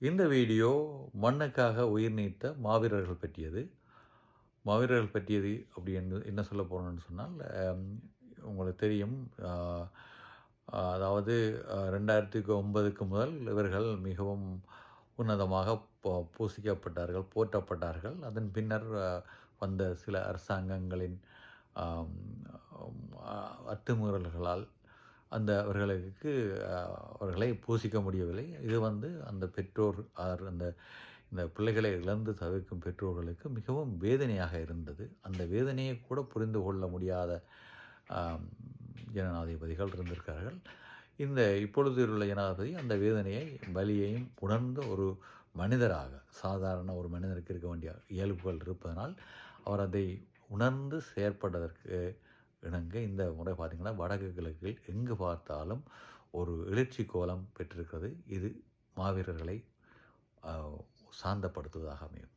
இந்த வீடியோ மண்ணுக்காக உயிர் நீத்த மாவீரர்கள் பற்றியது. மாவீரர்கள் பற்றியது அப்படி என்ன என்ன சொல்ல போகிறோன்னு சொன்னால் உங்களுக்கு தெரியும் அதாவது ரெண்டாயிரத்துக்கு ஒன்பதுக்கு முதல் இவர்கள் மிகவும் உன்னதமாக பூசிக்கப்பட்டார்கள் போற்றப்பட்டார்கள். அதன் பின்னர் வந்த சில அரசாங்கங்களின் அத்துமீறல்களால் அந்த அவர்களுக்கு அவர்களை பூசிக்க முடியவில்லை. இது வந்து அந்த பெற்றோர் ஆர் அந்த இந்த பிள்ளைகளை இழந்து தவிர்க்கும் பெற்றோர்களுக்கு மிகவும் வேதனையாக இருந்தது. அந்த வேதனையை கூட புரிந்து கொள்ள முடியாத ஜனநாதிபதிகள் இருந்திருக்கார்கள் இந்த இப்பொழுது உள்ள ஜனாதிபதி அந்த வேதனையை வலியையும் உணர்ந்த ஒரு மனிதராக சாதாரண ஒரு மனிதருக்கு இருக்க வேண்டிய இயல்புகள் இருப்பதனால் அவர் அதை உணர்ந்து செயற்படுவதற்கு இணங்க இந்த முறை பார்த்திங்கன்னா வடக்கு கிழக்கில் எங்கு பார்த்தாலும் ஒரு எழுச்சி கோலம் பெற்றிருக்கிறது. இது மாவீரர்களை சாந்தப்படுத்துவதாக அமையும்.